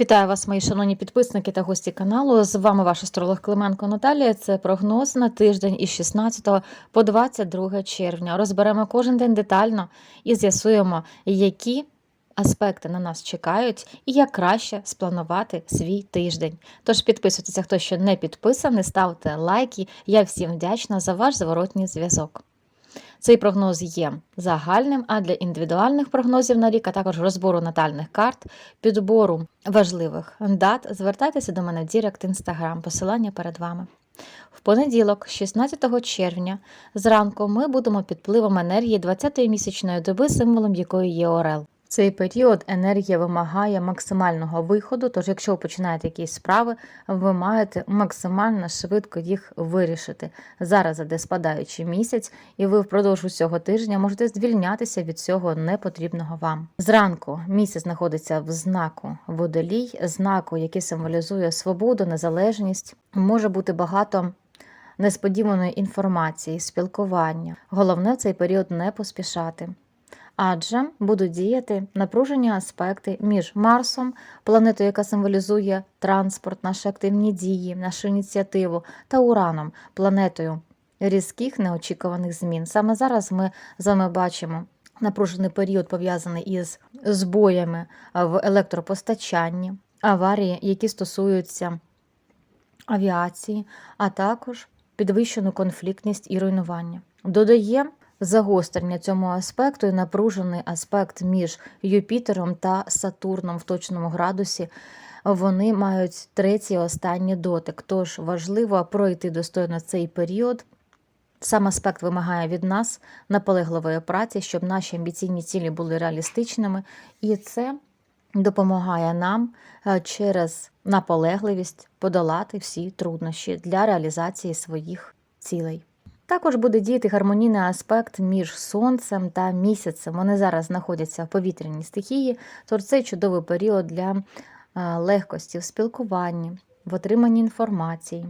Вітаю вас, мої шановні підписники та гості каналу. З вами ваш астролог Клименко Наталія. Це прогноз на тиждень із 16 по 22 червня. Розберемо кожен день детально і з'ясуємо, які аспекти на нас чекають і як краще спланувати свій тиждень. Тож підписуйтеся, хто ще не підписаний, ставте лайки. Я всім вдячна за ваш зворотній зв'язок. Цей прогноз є загальним, а для індивідуальних прогнозів на рік, а також розбору натальних карт, підбору важливих дат, звертайтеся до мене в Дірект Інстаграм, посилання перед вами. В понеділок, 16 червня, зранку ми будемо під впливом енергії 20-ї місячної доби, символом якої є Орел. Цей період енергія вимагає максимального виходу, тож якщо ви починаєте якісь справи, ви маєте максимально швидко їх вирішити. Зараз іде спадаючий місяць, і ви впродовж усього тижня можете звільнятися від цього непотрібного вам. Зранку місяць знаходиться в знаку водолій, знаку, який символізує свободу, незалежність. Може бути багато несподіваної інформації, спілкування. Головне в цей період не поспішати. Адже будуть діяти напружені аспекти між Марсом, планетою, яка символізує транспорт, наші активні дії, нашу ініціативу, та Ураном, планетою різких неочікуваних змін. Саме зараз ми з вами бачимо напружений період, пов'язаний із збоями в електропостачанні, аварії, які стосуються авіації, а також підвищену конфліктність і руйнування. Додає загострення цьому аспекту і напружений аспект між Юпітером та Сатурном в точному градусі. Вони мають третій останній дотик. Тож важливо пройти достойно цей період. Сам аспект вимагає від нас наполегливої праці, щоб наші амбіційні цілі були реалістичними, і це допомагає нам е, через наполегливість подолати всі труднощі для реалізації своїх цілей. Також буде діяти гармонійний аспект між сонцем та місяцем. Вони зараз знаходяться в повітряній стихії, тож це чудовий період для е, легкості в спілкуванні, в отриманні інформації.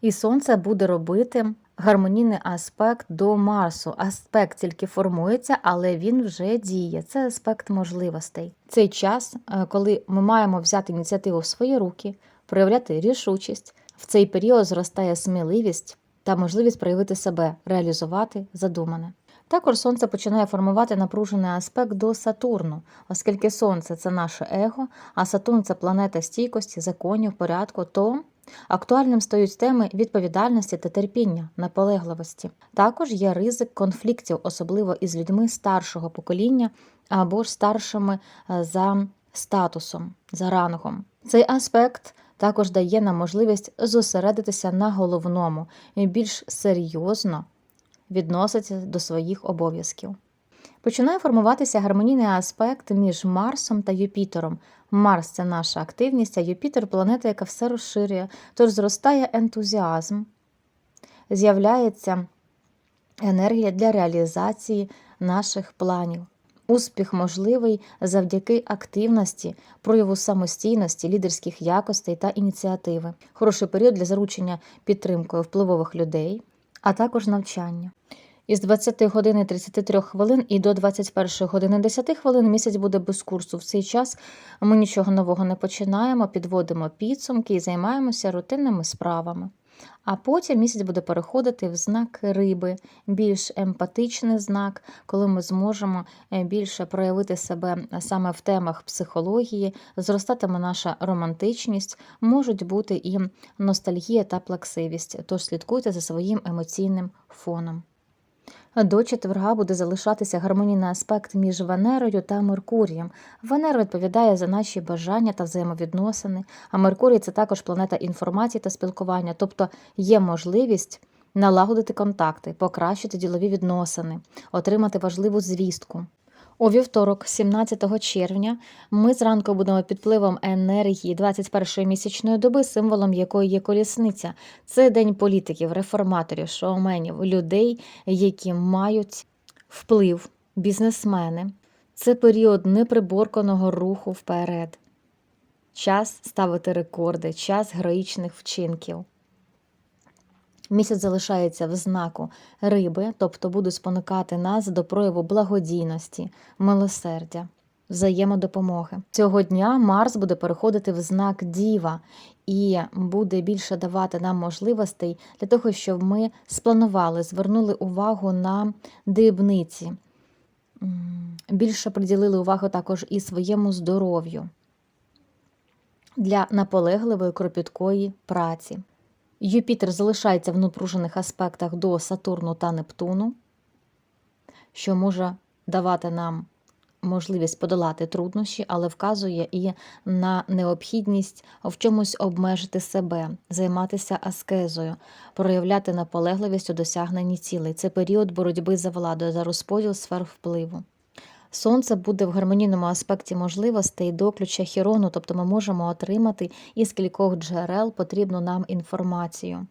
І сонце буде робити гармонійний аспект до Марсу. Аспект тільки формується, але він вже діє. Це аспект можливостей. Цей час, е, коли ми маємо взяти ініціативу в свої руки, проявляти рішучість. В цей період зростає сміливість та можливість проявити себе, реалізувати задумане. Також сонце починає формувати напружений аспект до Сатурну, оскільки Сонце це наше его, а Сатурн це планета стійкості, законів, порядку, то актуальним стають теми відповідальності та терпіння, наполегливості. Також є ризик конфліктів, особливо із людьми старшого покоління або ж старшими е, за статусом, за рангом. Цей аспект також дає нам можливість зосередитися на головному і більш серйозно відноситися до своїх обов'язків. Починає формуватися гармонійний аспект між Марсом та Юпітером. Марс це наша активність, а Юпітер планета, яка все розширює, тож зростає ентузіазм, з'являється енергія для реалізації наших планів. Успіх можливий завдяки активності, прояву самостійності, лідерських якостей та ініціативи. Хороший період для заручення підтримкою впливових людей, а також навчання. Із 20 години 33 хвилин і до 21 години 10 хвилин місяць буде без курсу. В цей час ми нічого нового не починаємо, підводимо підсумки і займаємося рутинними справами. А потім місяць буде переходити в знак риби, більш емпатичний знак, коли ми зможемо е, більше проявити себе саме в темах психології, зростатиме наша романтичність, можуть бути і ностальгія та плаксивість. Тож слідкуйте за своїм емоційним фоном. До четверга буде залишатися гармонійний аспект між Венерою та Меркурієм. Венера відповідає за наші бажання та взаємовідносини, а Меркурій це також планета інформації та спілкування, тобто є можливість налагодити контакти, покращити ділові відносини, отримати важливу звістку. У вівторок, 17 червня, ми зранку будемо під впливом енергії 21-ї місячної доби, символом якої є колісниця. Це день політиків, реформаторів, шоуменів, людей, які мають вплив, бізнесмени. Це період неприборканого руху вперед. Час ставити рекорди, час героїчних вчинків. Місяць залишається в знаку риби, тобто буде спонукати нас до прояву благодійності, милосердя. взаємодопомоги. Цього дня Марс буде переходити в знак Діва і буде більше давати нам можливостей для того, щоб ми спланували, звернули увагу на дрібниці, більше приділили увагу також і своєму здоров'ю для наполегливої кропіткої праці. Юпітер залишається в напружених аспектах до Сатурну та Нептуну, що може давати нам можливість подолати труднощі, але вказує і на необхідність в чомусь обмежити себе, займатися аскезою, проявляти наполегливість у досягненні цілей. Це період боротьби за владу, за розподіл сфер впливу. Сонце буде в гармонійному аспекті можливостей до ключа Хірону, тобто ми можемо отримати із кількох джерел потрібну нам інформацію.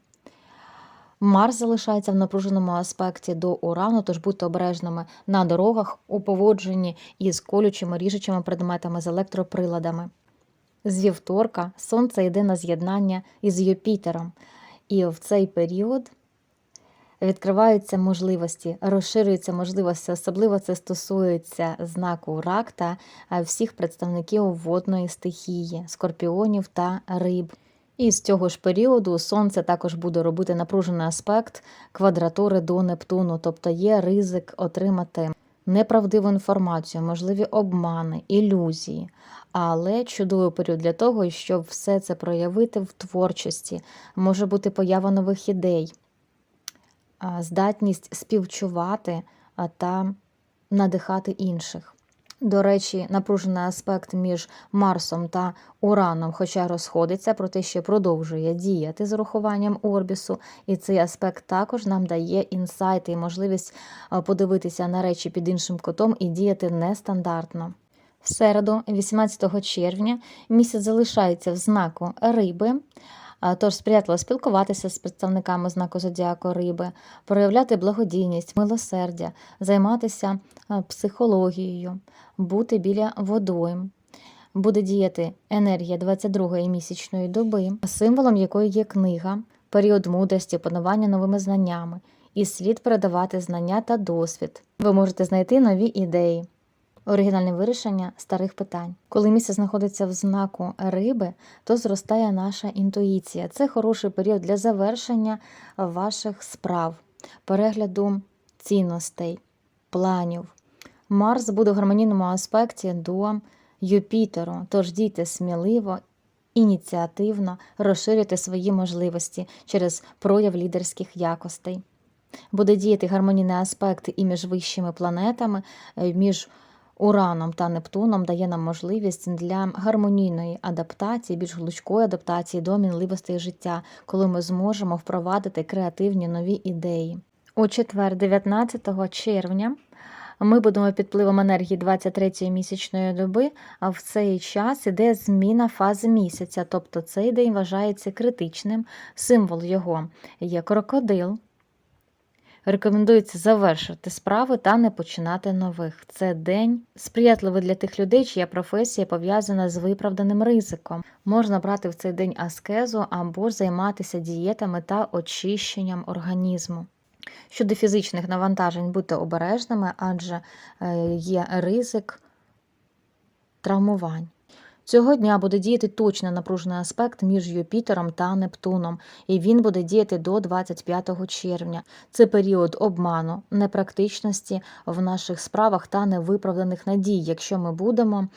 Марс залишається в напруженому аспекті до Урану, тож будьте обережними на дорогах у поводженні із колючими ріжучими предметами з електроприладами. З вівторка сонце йде на з'єднання із Юпітером, і в цей період відкриваються можливості, розширюються можливості. Особливо це стосується знаку рак та е, всіх представників водної стихії, скорпіонів та риб. І з цього ж періоду сонце також буде робити напружений аспект квадратури до Нептуну, тобто є ризик отримати неправдиву інформацію, можливі обмани, ілюзії. Але чудовий період для того, щоб все це проявити в творчості, може бути поява нових ідей, здатність співчувати та надихати інших. До речі, напружений аспект між Марсом та Ураном, хоча розходиться, проте ще продовжує діяти з урахуванням орбісу, і цей аспект також нам дає інсайти і можливість подивитися на речі під іншим кутом і діяти нестандартно. В середу, 18 червня, місяць залишається в знаку риби. Тож сприятливо спілкуватися з представниками знаку зодіаку риби, проявляти благодійність, милосердя, займатися психологією, бути біля водойм. Буде діяти енергія 22-ї місячної доби, символом якої є книга, період мудрості, панування новими знаннями, і слід передавати знання та досвід. Ви можете знайти нові ідеї. Оригінальне вирішення старих питань. Коли місце знаходиться в знаку риби, то зростає наша інтуїція. Це хороший період для завершення ваших справ, перегляду цінностей, планів. Марс буде в гармонійному аспекті до Юпітеру, тож дійте сміливо, ініціативно розширюйте свої можливості через прояв лідерських якостей. Буде діяти гармонійний аспект і між вищими планетами, між Ураном та Нептуном дає нам можливість для гармонійної адаптації, більш глучкої адаптації до мінливостей життя, коли ми зможемо впровадити креативні нові ідеї. У четвер, 19 червня, ми будемо під впливом енергії 23-ї місячної доби, а в цей час іде зміна фази місяця, тобто цей день вважається критичним. Символ його є крокодил. Рекомендується завершити справи та не починати нових. Це день сприятливий для тих людей, чия професія пов'язана з виправданим ризиком. Можна брати в цей день аскезу або займатися дієтами та очищенням організму. Щодо фізичних навантажень, будьте обережними, адже е, є ризик травмувань. Цього дня буде діяти точно напружений аспект між Юпітером та Нептуном, і він буде діяти до 25 червня. Це період обману, непрактичності в наших справах та невиправданих надій, якщо ми будемо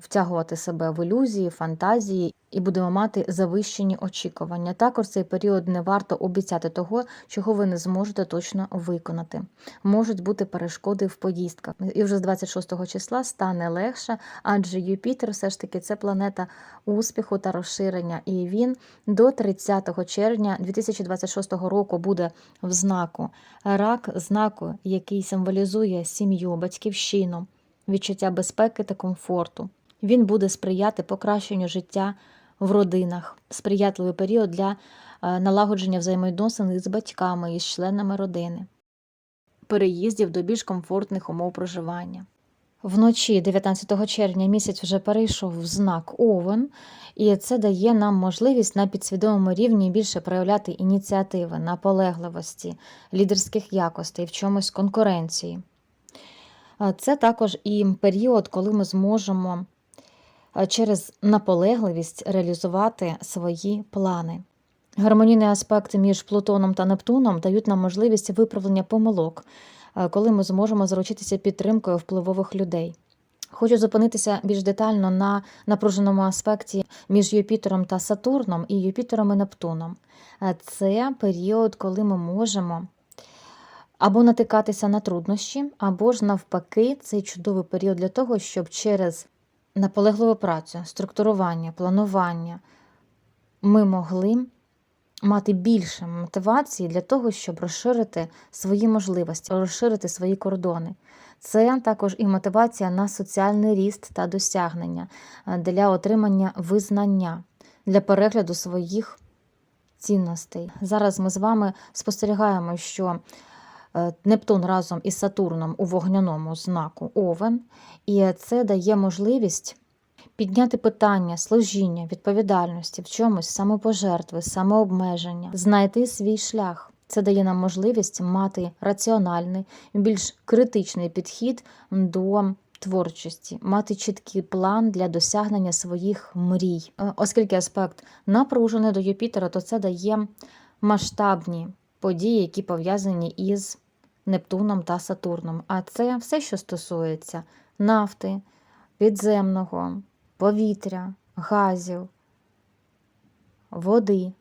втягувати себе в ілюзії, фантазії і будемо мати завищені очікування. Також цей період не варто обіцяти того, чого ви не зможете точно виконати. Можуть бути перешкоди в поїздках. І вже з 26 числа стане легше, адже Юпітер все ж таки це планета успіху та розширення. І він до 30 червня 2026 року буде в знаку рак, знаку, який символізує сім'ю, батьківщину. Відчуття безпеки та комфорту. Він буде сприяти покращенню життя в родинах, сприятливий період для е, налагодження взаємовідносин з батьками з членами родини, переїздів до більш комфортних умов проживання. Вночі, 19 червня, місяць вже перейшов в знак Овен, і це дає нам можливість на підсвідомому рівні більше проявляти ініціативи, наполегливості, лідерських якостей, в чомусь конкуренції. Це також і період, коли ми зможемо через наполегливість реалізувати свої плани. Гармонійні аспекти між Плутоном та Нептуном дають нам можливість виправлення помилок, коли ми зможемо заручитися підтримкою впливових людей. Хочу зупинитися більш детально на напруженому аспекті між Юпітером та Сатурном і Юпітером і Нептуном. Це період, коли ми можемо або натикатися на труднощі, або ж навпаки, цей чудовий період для того, щоб через наполегливу працю, структурування, планування ми могли мати більше мотивації для того, щоб розширити свої можливості, розширити свої кордони. Це також і мотивація на соціальний ріст та досягнення е, для отримання визнання, для перегляду своїх цінностей. Зараз ми з вами спостерігаємо, що Нептун разом із Сатурном у вогняному знаку Овен, і це дає можливість підняти питання служіння, відповідальності в чомусь, самопожертви, самообмеження, знайти свій шлях. Це дає нам можливість мати раціональний, більш критичний підхід до творчості, мати чіткий план для досягнення своїх мрій. Е, Оскільки аспект напружений до Юпітера, то це дає масштабні події, які пов'язані із Нептуном та Сатурном. А це все, що стосується нафти, підземного, повітря, газів, води.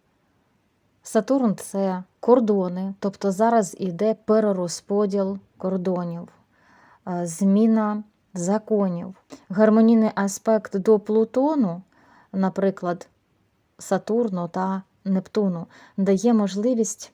Сатурн це кордони, тобто зараз іде перерозподіл кордонів, е, зміна законів. Гармонійний аспект до Плутону, наприклад, Сатурну та Нептуну, дає можливість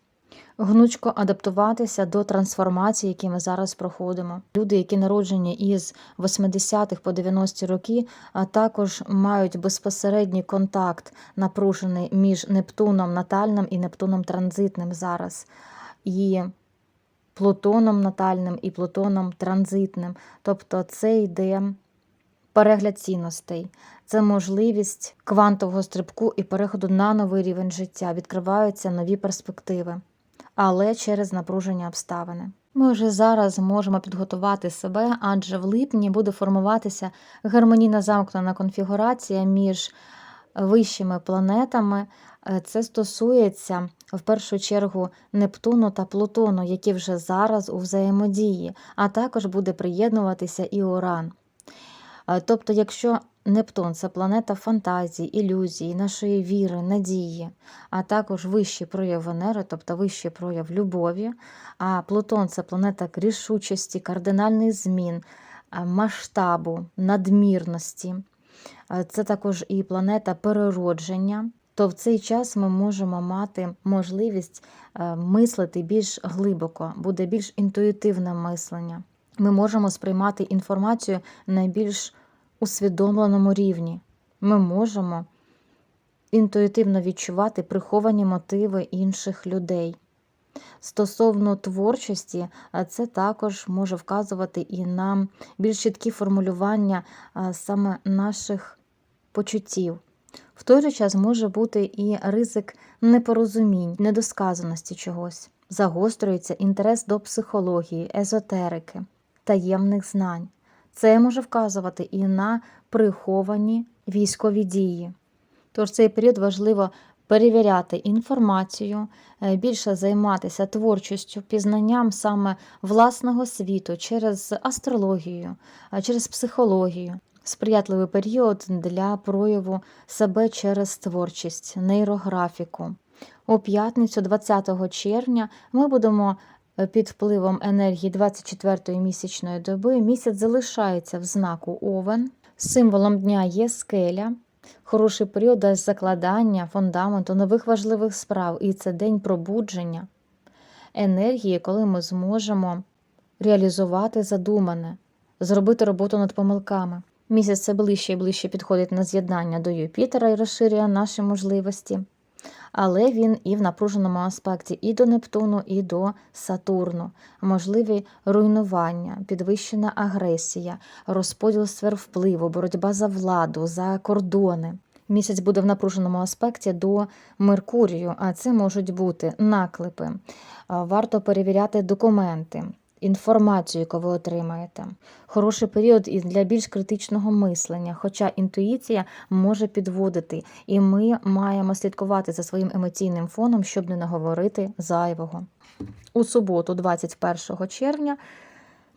гнучко адаптуватися до трансформацій, які ми зараз проходимо. Люди, які народжені із 80-х по 90-ті роки, також мають безпосередній контакт напружений між Нептуном натальним і Нептуном транзитним зараз. І Плутоном натальним і Плутоном транзитним. Тобто це йде перегляд цінностей, це можливість квантового стрибку і переходу на новий рівень життя. Відкриваються нові перспективи, але через напруження обставини. Ми вже зараз можемо підготувати себе, адже в липні буде формуватися гармонійна замкнена конфігурація між вищими планетами. Е, Це стосується в першу чергу Нептуну та Плутону, які вже зараз у взаємодії, а також буде приєднуватися і Уран. Е, Тобто, якщо Нептун це планета фантазії, ілюзій, нашої віри, надії, а також вищий прояв Венери, тобто вищий прояв любові, а Плутон це планета рішучості, кардинальних змін, е, масштабу, надмірності. Е, Це також і планета переродження. То в цей час ми можемо мати можливість е, мислити більш глибоко, буде більш інтуїтивне мислення. Ми можемо сприймати інформацію на більш усвідомленому рівні. Ми можемо інтуїтивно відчувати приховані мотиви інших людей. Стосовно творчості, це також може вказувати і на більш чіткі формулювання саме наших почуттів. В той же час може бути і ризик непорозумінь, недосказаності чогось. Загострюється інтерес до психології, езотерики, таємних знань. Це може вказувати і на приховані військові дії. Тож цей період важливо перевіряти інформацію, е, більше займатися творчістю, пізнанням саме власного світу через астрологію, через психологію. Сприятливий період для прояву себе через творчість, нейрографіку. У п'ятницю, 20 червня, ми будемо під впливом енергії 24-ї місячної доби. Місяць залишається в знаку Овен. Символом дня є скеля. Хороший період для закладання фундаменту нових важливих справ, і це день пробудження енергії, коли ми зможемо реалізувати задумане, зробити роботу над помилками. Місяць все ближче і ближче підходить на з'єднання до Юпітера і розширює наші можливості. Але він і в напруженому аспекті і до Нептуну, і до Сатурну. Можливі руйнування, підвищена агресія, розподіл сфер впливу, боротьба за владу, за кордони. Місяць буде в напруженому аспекті до Меркурію, а це можуть бути наклепи. Варто перевіряти документи, інформацію, яку ви отримаєте. Хороший період і для більш критичного мислення, хоча інтуїція може підводити, і ми маємо слідкувати за своїм емоційним фоном, щоб не наговорити зайвого. У суботу, 21 червня,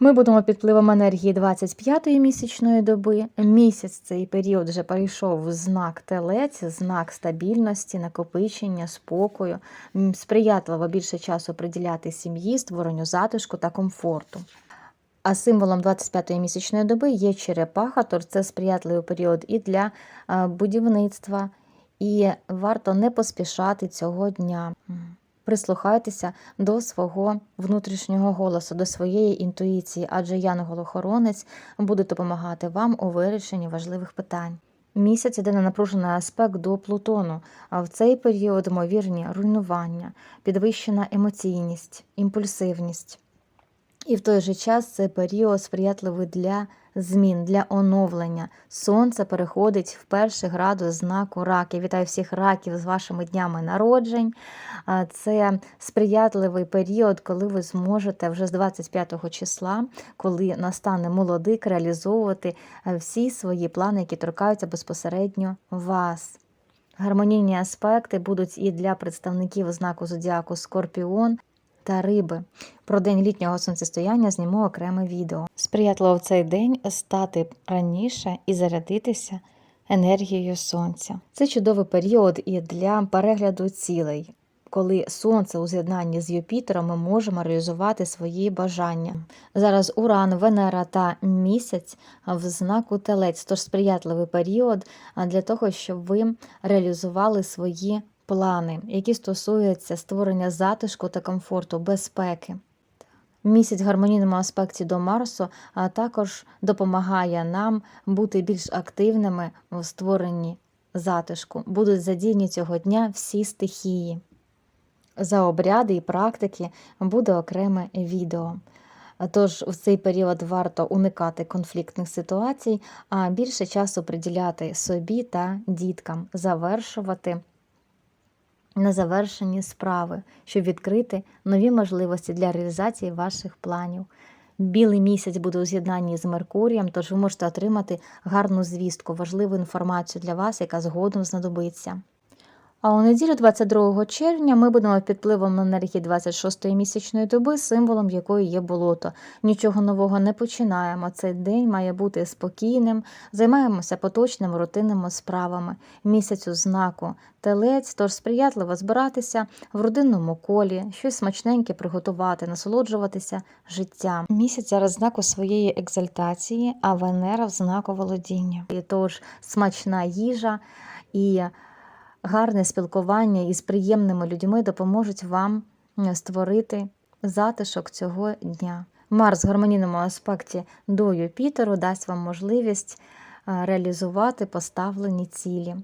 ми будемо під впливом енергії 25-ї місячної доби. Місяць цей період вже перейшов в знак телець, знак стабільності, накопичення, спокою, сприятливо більше часу приділяти сім'ї, створенню затишку та комфорту. А символом 25-ї місячної доби є черепаха, тож це сприятливий період і для е, будівництва, і варто не поспішати цього дня. Прислухайтеся до свого внутрішнього голосу, до своєї інтуїції, адже янгол-охоронець буде допомагати вам у вирішенні важливих питань. Місяць іде на напружений аспект до Плутону, а в цей період ймовірні руйнування, підвищена емоційність, імпульсивність. І в той же час це період сприятливий для змін, для оновлення. Сонце переходить в перший градус знаку раки. Вітаю всіх раків з вашими днями народжень. Це сприятливий період, коли ви зможете вже з 25 числа, коли настане молодик, реалізовувати е, всі свої плани, які торкаються безпосередньо вас. Гармонійні аспекти будуть і для представників знаку зодіаку Скорпіон та риби. Про день літнього сонцестояння зніму окреме відео. Сприятливо в цей день стати раніше і зарядитися енергією сонця. Це чудовий період і для перегляду цілей. Коли сонце у з'єднанні з Юпітером, ми можемо реалізувати свої бажання. Зараз Уран, Венера та місяць в знаку Телець, тож сприятливий період для того, щоб ви реалізували свої плани, які стосуються створення затишку та комфорту, безпеки. Місяць в гармонійному аспекті до Марсу а також допомагає нам бути більш активними в створенні затишку. Будуть задіяні цього дня всі стихії. За обряди і практики буде окреме відео. Тож в цей період варто уникати конфліктних ситуацій, а більше часу приділяти собі та діткам, завершувати незавершені справи, щоб відкрити нові можливості для реалізації ваших планів. Білий місяць буде у з'єднанні з Меркурієм, тож ви можете отримати гарну звістку, важливу інформацію для вас, яка згодом знадобиться. А у неділю 22 червня ми будемо під впливом енергії 26-ї місячної доби, символом якої є болото. Нічого нового не починаємо. Цей день має бути спокійним, займаємося поточними рутинними справами. Місяць у знаку телець, тож сприятливо збиратися в родинному колі, щось смачненьке приготувати, насолоджуватися життям. Місяць зараз знаку своєї екзальтації, а Венера в знаку володіння. І тож смачна їжа і гарне спілкування із приємними людьми допоможуть вам е, створити затишок цього дня. Марс в гармонійному аспекті до Юпітеру дасть вам можливість е, реалізувати поставлені цілі.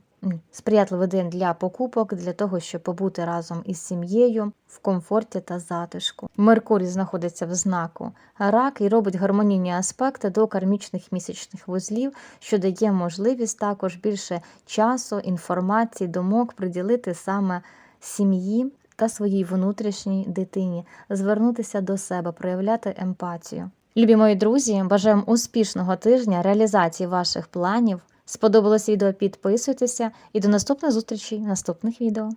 Сприятливий день для покупок, для того, щоб побути разом із сім'єю в комфорті та затишку. Меркурій знаходиться в знаку рак і робить гармонійні аспекти до кармічних місячних вузлів, що дає можливість також більше часу, інформації, думок приділити саме сім'ї та своїй внутрішній дитині, звернутися до себе, проявляти емпатію. Любі мої друзі, бажаємо успішного тижня, реалізації ваших планів. Сподобалось відео? Підписуйтеся і до наступних зустрічей наступних відео.